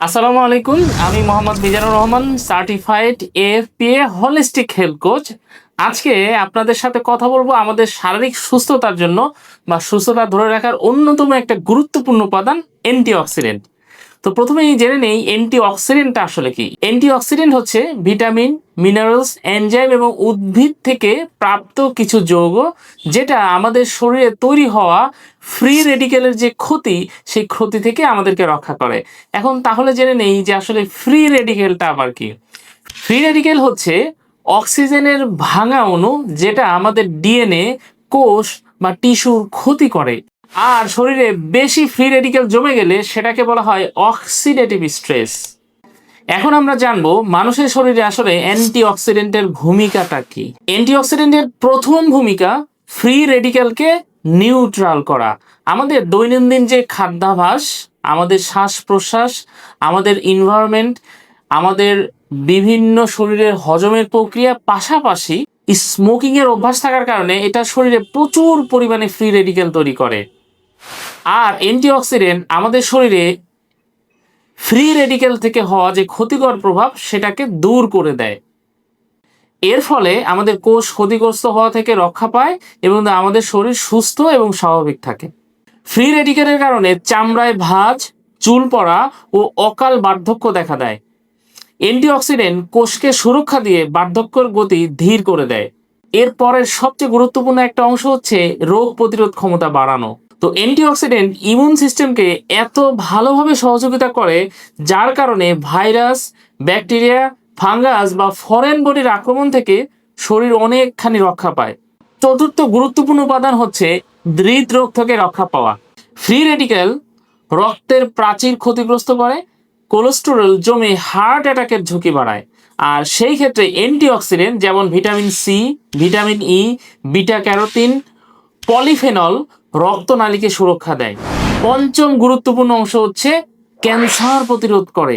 আসসালামু আলাইকুম, আমি Mohammad Mizanur Rahman certified AFPA holistic health coach আজকে আপনাদের সাথে কথা বলব আমাদের শারীরিক সুস্থতার জন্য বা সুস্থতা ধরে রাখার অন্যতম একটা গুরুত্বপূর্ণ উপাদান অ্যান্টিঅক্সিডেন্ট তো প্রথমেই জেনে নেই অ্যান্টিঅক্সিডেন্টটা আসলে কি। অ্যান্টিঅক্সিডেন্ট হচ্ছে ভিটামিন মিনারেলস এনজাইম এবং উদ্ভিদ থেকে প্রাপ্ত কিছু যৌগ যেটা আমাদের শরীরে তৈরি হওয়া ফ্রি রেডিকেলের যে ক্ষতি, সেই ক্ষতি থেকে আমাদেরকে রক্ষা করে। এখন তাহলে জেনে নেই যে আসলে ফ্রি রেডিকেলটা আবার কি। ফ্রি রেডিকেল হচ্ছে অক্সিজেনের ভাঙা অণু যেটা আমাদের ডিএনএ কোষ বা টিস্যুর ক্ষতি করে। আর শরীরে বেশি ফ্রি রেডিকেল জমে গেলে সেটাকে বলা হয় অক্সিডেটিভ স্ট্রেস এখন আমরা জানব মানুষের শরীরে আসলে অ্যান্টি অক্সিডেন্টের ভূমিকাটা কি। অ্যান্টি অক্সিডেন্টের প্রথম ভূমিকা ফ্রি রেডিক্যালকে নিউট্রাল করা। আমাদের দৈনন্দিন যে খাদ্যাভাস, আমাদের শ্বাস প্রশ্বাস আমাদের ইনভায়রনমেন্ট আমাদের বিভিন্ন শরীরের হজমের প্রক্রিয়া পাশাপাশি স্মোকিংয়ের অভ্যাস থাকার কারণে এটা শরীরে প্রচুর পরিমাণে ফ্রি রেডিক্যাল তৈরি করে। আর অ্যান্টিঅক্সিডেন্ট আমাদের শরীরে ফ্রি রেডিক্যাল থেকে হওয়া যে ক্ষতিকর প্রভাব, সেটাকে দূর করে দেয়। এর ফলে আমাদের কোষ ক্ষতিগ্রস্ত হওয়া থেকে রক্ষা পায় এবং আমাদের শরীর সুস্থ এবং স্বাভাবিক থাকে। ফ্রি রেডিক্যালের কারণে চামড়ায় ভাঁজ, চুল পড়া ও অকাল বার্ধক্য দেখা দেয়। অ্যান্টিঅক্সিডেন্ট কোষকে সুরক্ষা দিয়ে বার্ধক্যর গতি ধীর করে দেয়। এর পরের সবচেয়ে গুরুত্বপূর্ণ একটা অংশ হচ্ছে রোগ প্রতিরোধ ক্ষমতা বাড়ানো। তো অ্যান্টিঅক্সিডেন্ট ইমিউন সিস্টেমকে এত ভালোভাবে সহযোগিতা করে, যার কারণে ভাইরাস, ব্যাকটেরিয়া, ফাঙ্গাস বা ফরেন বডির আক্রমণ থেকে শরীর অনেকখানি রক্ষা পায়। চতুর্থ গুরুত্বপূর্ণ উপাদান হচ্ছে হৃদরোগ থেকে রক্ষা পাওয়া। ফ্রি রেডিক্যাল রক্তের প্রাচীর ক্ষতিগ্রস্ত করে, কোলেস্টেরল জমে হার্ট অ্যাটাকের ঝুঁকি বাড়ায়। আর সেই ক্ষেত্রে অ্যান্টিঅক্সিডেন্ট যেমন vitamin C, vitamin E, beta carotene, polyphenol রক্তনালীকে সুরক্ষা দেয়। পঞ্চম গুরুত্বপূর্ণ অংশ হচ্ছে ক্যান্সার প্রতিরোধ করে।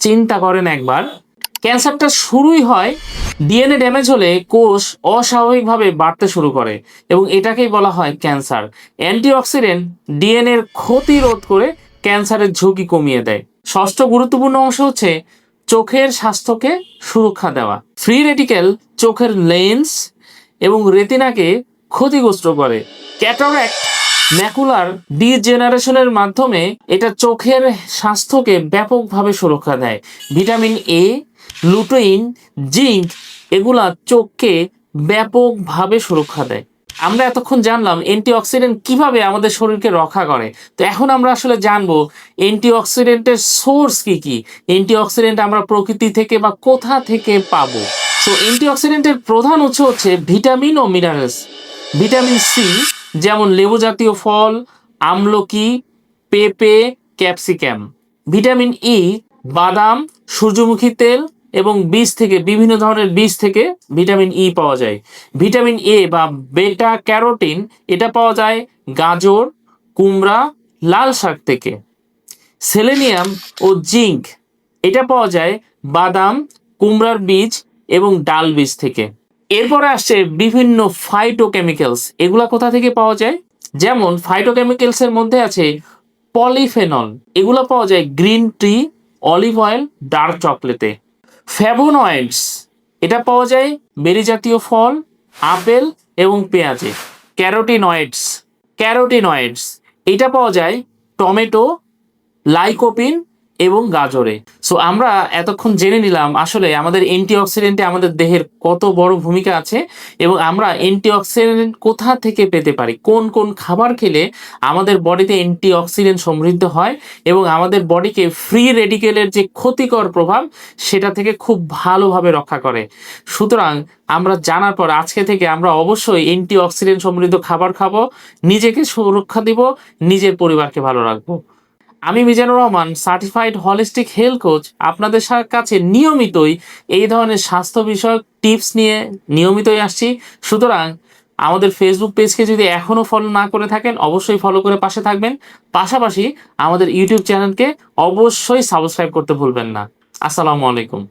চিন্তা করেন একবার, ক্যান্সারটা শুরুই হয় ডিএনএ ড্যামেজ হলে কোষ অস্বাভাবিকভাবে বাড়তে শুরু করে এবং এটাকেই বলা হয় ক্যান্সার। অ্যান্টিঅক্সিডেন্ট ডিএনএর ক্ষতি রোধ করে ক্যান্সারের ঝুঁকি কমিয়ে দেয়। ষষ্ঠ গুরুত্বপূর্ণ অংশ হচ্ছে চোখের স্বাস্থ্যকে সুরক্ষা দেওয়া। ফ্রি রেডিক্যাল চোখের লেন্স এবং রেতিনাকে ক্ষতিগ্রস্ত করে। ক্যাটারাক্ট ম্যাকুলার ডিজেনারেশনের মাধ্যমে এটা চোখের স্বাস্থ্যকে ব্যাপকভাবে সুরক্ষা দেয়। ভিটামিন এ লুটোইন জিঙ্ক এগুলা চোখকে ব্যাপকভাবে সুরক্ষা দেয়। আমরা এতক্ষণ জানলাম অ্যান্টিঅক্সিডেন্ট কীভাবে আমাদের শরীরকে রক্ষা করে। তো এখন আমরা আসলে জানব অ্যান্টিঅক্সিডেন্টের সোর্স কি কি? অ্যান্টিঅক্সিডেন্ট আমরা প্রকৃতি থেকে বা কোথা থেকে পাবো? তো অ্যান্টিঅক্সিডেন্টের প্রধান উৎস হচ্ছে ভিটামিন ও মিনারেলস ভিটামিন সি যেমন লেবু জাতীয় ফল, আমলকি, পেঁপে, ক্যাপসিকাম। ভিটামিন ই বাদাম, সূর্যমুখী তেল এবং বীজ থেকে বিভিন্ন ধরনের বীজ থেকে ভিটামিন ই পাওয়া যায়। ভিটামিন এ বা বেটা ক্যারোটিন, এটা পাওয়া যায় গাজর, কুমড়া, লাল শাক থেকে। সেলেনিয়াম ও জিঙ্ক, এটা পাওয়া যায় বাদাম, কুমড়ার বীজ এবং ডাল বীজ থেকে। এরপরে আসছে বিভিন্ন ফাইটোকেমিক্যালস এগুলা কোথা থেকে পাওয়া যায়? যেমন ফাইটোকেমিক্যালস এর মধ্যে আছে পলিফেনল এগুলো পাওয়া যায় green tea olive oil dark চকলেটে ফ্যাবোনয়েডস এটা পাওয়া যায় বেরি জাতীয় ফল, আপেল এবং পেঁয়াজে। ক্যারোটিনয়েডস ক্যারোটিনয়েডস এটা পাওয়া যায় টমেটো লাইকোপিন এবং গাজরে। সো আমরা এতক্ষণ জেনে নিলাম আসলে আমাদের অ্যান্টিঅক্সিডেন্টে আমাদের দেহের কত বড় ভূমিকা আছে এবং আমরা অ্যান্টিঅক্সিডেন্ট কোথা থেকে পেতে পারি? কোন কোন খাবার খেলে আমাদের বডিতে অ্যান্টিঅক্সিডেন্ট সমৃদ্ধ হয় এবং আমাদের বডিকে ফ্রি রেডিকেলের যে ক্ষতিকর প্রভাব সেটা থেকে খুব ভালোভাবে রক্ষা করে। সুতরাং আমরা জানার পর আজকে থেকে আমরা অবশ্যই অ্যান্টিঅক্সিডেন্ট সমৃদ্ধ খাবার খাব, নিজেকে সুরক্ষা দিব, নিজের পরিবারকে ভালো রাখব। আমি Mizanur Rahman certified holistic health coach আপনাদের কাছে নিয়মিতই এই ধরনের স্বাস্থ্য বিষয়ক টিপস নিয়ে নিয়মিতই আসছি। সুতরাং আমাদের ফেসবুক পেজকে যদি এখনও ফলো না করে থাকেন, অবশ্যই ফলো করে পাশে থাকবেন। পাশাপাশি আমাদের ইউটিউব চ্যানেলকে অবশ্যই সাবস্ক্রাইব করতে ভুলবেন না। আসসালামু আলাইকুম।